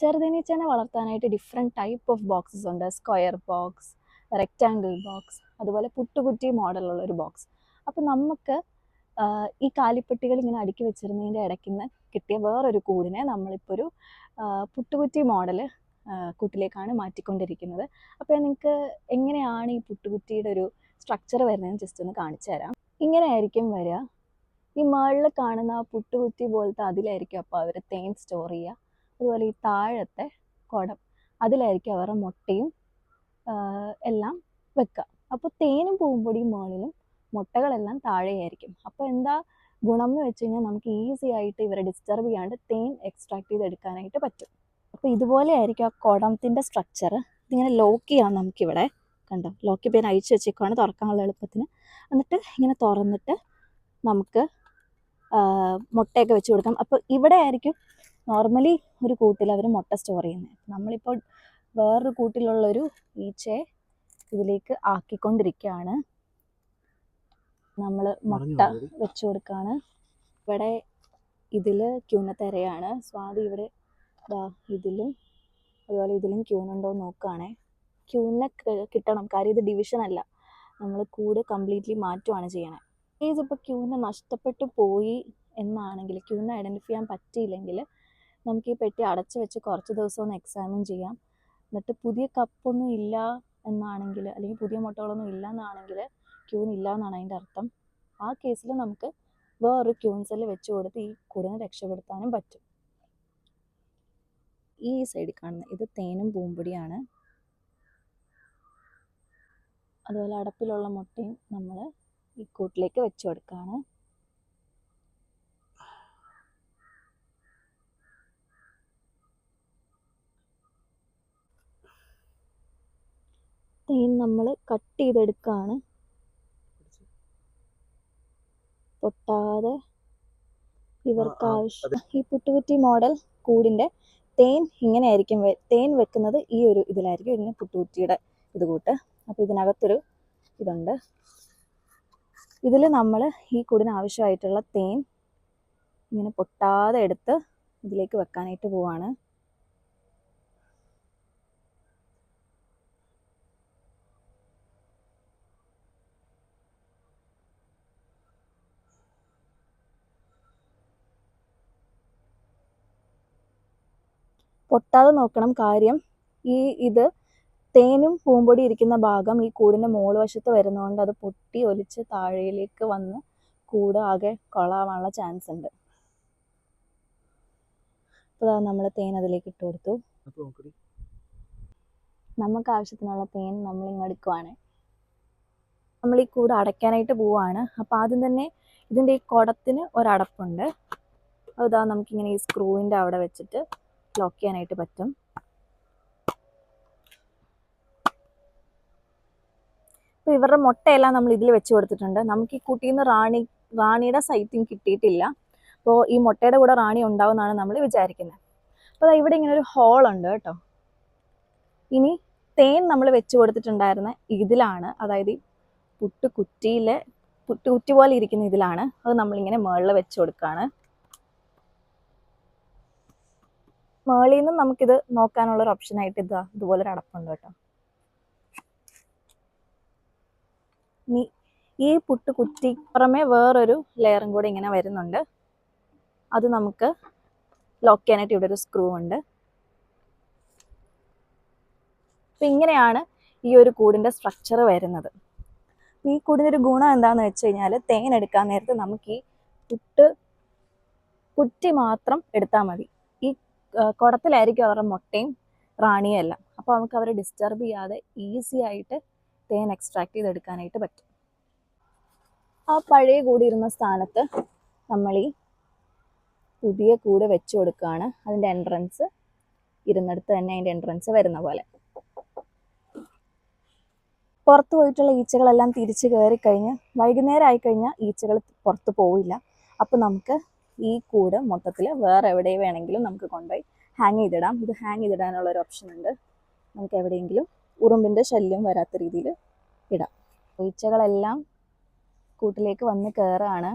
ചെറുതേനീച്ചേനെ വളർത്താനായിട്ട് different type of boxes ഉണ്ട്. Square box rectangle box അതുപോലെ പുട്ടുകുറ്റി മോഡലുള്ള ഒരു ബോക്സ് അപ്പോൾ നമുക്ക് ഈ കാലിപ്പെട്ടികൾ ഇങ്ങനെ അടുക്കി വെച്ചിരുന്നതിന്റെ ഇടയ്ക്ക് നിന്ന് കിട്ടിയ വേറൊരു കൂടിനെ നമ്മളിപ്പോൾ ഒരു പുട്ടുകുറ്റി മോഡൽ കൂട്ടിലേക്കാണ് മാറ്റിക്കൊണ്ടിരിക്കുന്നത്. അപ്പോൾ നിങ്ങൾക്ക് എങ്ങനെയാണ് ഈ പുട്ടുകുറ്റിയുടെ ഒരു സ്ട്രക്ചർ വരുന്നതെന്ന് ജസ്റ്റ് ഒന്ന് കാണിച്ചു തരാം. ഇങ്ങനെ ആയിരിക്കും വരിക. ഈ മേളിൽ കാണുന്ന ആ പുട്ടുകുറ്റി പോലത്തെ അതിലായിരിക്കും അപ്പോൾ അവർ തേൻ സ്റ്റോർ ചെയ്യുക. അതുപോലെ ഈ താഴത്തെ കുടം അതിലായിരിക്കും അവരുടെ മുട്ടയും എല്ലാം വെക്കുക. അപ്പോൾ തേനും പൂമ്പൊടിയും മുകളിലും മുട്ടകളെല്ലാം താഴെയായിരിക്കും. അപ്പോൾ എന്താ ഗുണം എന്ന് വെച്ച് കഴിഞ്ഞാൽ നമുക്ക് ഈസി ആയിട്ട് ഇവരെ ഡിസ്റ്റർബ് ചെയ്യാണ്ട് തേൻ എക്സ്ട്രാക്ട് ചെയ്തെടുക്കാനായിട്ട് പറ്റും. അപ്പോൾ ഇതുപോലെ ആയിരിക്കും ആ കുടത്തിന്റെ സ്ട്രക്ചർ ഇതിങ്ങനെ ലോക്ക് ചെയ്യാം നമുക്കിവിടെ. കണ്ടോ? ലോക്ക് ചെയ്യാൻ അഴിച്ചു വെച്ചേക്കുവാണ്. തുറക്കാനുള്ള എളുപ്പത്തിന്. എന്നിട്ട് ഇങ്ങനെ തുറന്നിട്ട് നമുക്ക് മുട്ടയൊക്കെ വെച്ച് കൊടുക്കാം. അപ്പോൾ ഇവിടെ ആയിരിക്കും നോർമലി ഒരു കൂട്ടിൽ അവർ മുട്ട സ്റ്റോർ ചെയ്യുന്നത് നമ്മളിപ്പോൾ വേറൊരു കൂട്ടിലുള്ളൊരു ഈച്ചയെ ഇതിലേക്ക് ആക്കിക്കൊണ്ടിരിക്കുകയാണ്. നമ്മൾ മുട്ട വെച്ചു കൊടുക്കുകയാണ്. ഇവിടെ ഇതിൽ ക്യൂനത്തെരയാണ് സ്വാതി ഇവിടെ ഇതിലും അതുപോലെ ഇതിലും ക്യൂനുണ്ടോ എന്ന് നോക്കുകയാണേ. ക്യൂനെ കിട്ടണം. കാര്യം ഇത് ഡിവിഷൻ അല്ല. നമ്മൾ കൂട് കംപ്ലീറ്റ്ലി മാറ്റുവാണ് ചെയ്യണേ. ഏത് ഇപ്പോൾ ക്യൂനെ നഷ്ടപ്പെട്ടു പോയി എന്നാണെങ്കിൽ ക്യൂനെ ഐഡന്റിഫൈ ചെയ്യാൻ പറ്റിയില്ലെങ്കിൽ നമുക്ക് ഈ പെട്ടി അടച്ചു വെച്ച് കുറച്ച് ദിവസം ഒന്ന് എക്സാമിൻ ചെയ്യാം. എന്നിട്ട് പുതിയ കപ്പൊന്നും ഇല്ല എന്നാണെങ്കിൽ അല്ലെങ്കിൽ പുതിയ മുട്ടകളൊന്നും ഇല്ല എന്നാണെങ്കിൽ ക്യൂൻ ഇല്ല എന്നാണ് അതിന്റെ അർത്ഥം. ആ കേസിൽ നമുക്ക് വേറൊരു ക്യൂൻ സെല്ല് വെച്ച് കൊടുത്ത് ഈ കൂടിനെ രക്ഷപ്പെടുത്താനും പറ്റും. ഈ സൈഡിൽ കാണുന്ന ഇത് തേനും പൂമ്പൊടിയാണ്. അതുപോലെ അടപ്പിലുള്ള മുട്ടയും നമ്മൾ ഈ കൂട്ടിലേക്ക് വെച്ച് കൊടുക്കുകയാണ് തേൻ നമ്മൾ കട്ട് ചെയ്തെടുക്കുകയാണ് പൊട്ടാതെ ഇവർക്ക് ആവശ്യം. ഈ പുട്ടുകുറ്റി മോഡൽ കൂടിന്റെ തേൻ ഇങ്ങനെയായിരിക്കും ആയിരിക്കും തേൻ വെക്കുന്നത് ഈ ഒരു ഇതിലായിരിക്കും ഇതിന് പുട്ടുകുറ്റിയുടെ ഇത് കൂട്ട്. അപ്പോൾ ഇതിനകത്തൊരു ഇതുണ്ട്. ഇതിൽ നമ്മൾ ഈ കൂടിന് ആവശ്യമായിട്ടുള്ള തേൻ ഇങ്ങനെ പൊട്ടാതെ എടുത്ത് ഇതിലേക്ക് വെക്കാനായിട്ട് പോവാണ്. പൊട്ടാതെ നോക്കണം. കാര്യം ഈ ഇത് തേനും പൂമ്പൊടി ഇരിക്കുന്ന ഭാഗം ഈ കൂടിന്റെ മോൾ വശത്ത് വരുന്നതുകൊണ്ട് അത് പൊട്ടി ഒലിച്ച് താഴേലേക്ക് വന്ന് കൂട് ആകെ കൊളാവാനുള്ള ചാൻസ് ഉണ്ട്. അപ്പോൾ നമ്മൾ തേൻ അതിലേക്ക് ഇട്ട് കൊടുത്തു. നമുക്ക് ആവശ്യത്തിനുള്ള തേൻ നമ്മൾ ഇങ്ങ് എടുക്കുവാണ്. നമ്മൾ ഈ കൂട് അടയ്ക്കാനായിട്ട് പോവാണ് അപ്പോൾ ആദ്യം തന്നെ ഇതിന്റെ ഈ കുടത്തിന് ഒരടപ്പുണ്ട്. അതാ നമുക്കിങ്ങനെ ഈ സ്ക്രൂവിന്റെ അവിടെ വെച്ചിട്ട് ലോക്ക് ചെയ്യാനായിട്ട് പറ്റും. അപ്പോൾ ഇവരുടെ മുട്ടയെല്ലാം നമ്മൾ ഇതിൽ വെച്ച് കൊടുത്തിട്ടുണ്ട്. നമുക്ക് ഈ കുട്ടിയിൽ നിന്ന് റാണി റാണിയുടെ സൈറ്റിങ് കിട്ടിയിട്ടില്ല. അപ്പോൾ ഈ മുട്ടയുടെ കൂടെ റാണി ഉണ്ടാവുമെന്നാണ് നമ്മൾ വിചാരിക്കുന്നത്. അപ്പോൾ ഇവിടെ ഇങ്ങനെ ഒരു ഹോൾ ഉണ്ട് കേട്ടോ. ഇനി തേൻ നമ്മൾ വെച്ച് കൊടുത്തിട്ടുണ്ടായിരുന്ന ഇതിലാണ് അതായത് പുട്ട് കുറ്റിയിലെ പുട്ട് കുറ്റി പോലെ ഇരിക്കുന്ന ഇതിലാണ് അത് നമ്മളിങ്ങനെ മുകളിൽ വെച്ച് കൊടുക്കുകയാണ് മുകളിൽ നിന്നും നമുക്കിത് നോക്കാനുള്ള ഒരു ഓപ്ഷൻ ആയിട്ട് ഇതാ ഇതുപോലെ ഒരു അടപ്പുണ്ട് കേട്ടോ. ഇനി ഈ പുട്ട് കുറ്റി പുറമെ വേറൊരു ലെയറും കൂടെ ഇങ്ങനെ വരുന്നുണ്ട്. അത് നമുക്ക് ലോക്ക് ചെയ്യാനായിട്ട് ഇവിടെ ഒരു സ്ക്രൂ ഉണ്ട്. അപ്പം ഇങ്ങനെയാണ് ഈ ഒരു കൂടിന്റെ സ്ട്രക്ചർ വരുന്നത്. ഈ കൂടിന്റെ ഒരു ഗുണം എന്താണെന്ന് വെച്ച് കഴിഞ്ഞാൽ തേൻ എടുക്കാൻ നേരത്ത് നമുക്ക് ഈ പുട്ട് കുറ്റി മാത്രം എടുത്താൽ മതി. കുടത്തിലായിരിക്കും അവരുടെ മുട്ടയും റാണിയും എല്ലാം. അപ്പോൾ നമുക്ക് അവരെ ഡിസ്റ്റർബ് ചെയ്യാതെ ഈസി ആയിട്ട് തേൻ എക്സ്ട്രാക്ട് ചെയ്തെടുക്കാനായിട്ട് പറ്റും. ആ പഴയ കൂടിയിരുന്ന സ്ഥാനത്ത് നമ്മൾ ഈ പുതിയ കൂട് വെച്ച് കൊടുക്കുകയാണ്. അതിന്റെ എൻട്രൻസ് ഇരുന്നിടത്ത് തന്നെ അതിന്റെ എൻട്രൻസ് വരുന്ന പോലെ. പുറത്ത് പോയിട്ടുള്ള ഈച്ചകളെല്ലാം തിരിച്ച് കയറി കഴിഞ്ഞ് വൈകുന്നേരം ആയി കഴിഞ്ഞാൽ ഈച്ചകൾ പുറത്ത് പോവില്ല. അപ്പോൾ നമുക്ക് ഈ കൂട് മൊത്തത്തിൽ വേറെ എവിടെ വേണമെങ്കിലും നമുക്ക് കൊണ്ടുപോയി ഹാങ് ചെയ്തിടാം. ഇത് ഹാങ് ചെയ്തിടാനുള്ള ഒരു ഓപ്ഷൻ ഉണ്ട്. നമുക്ക് എവിടെയെങ്കിലും ഉറുമ്പിന്റെ ശല്യം വരാത്ത രീതിയിൽ ഇടാം. ഈച്ചകളെല്ലാം കൂട്ടിലേക്ക് വന്ന് കയറുകയാണ്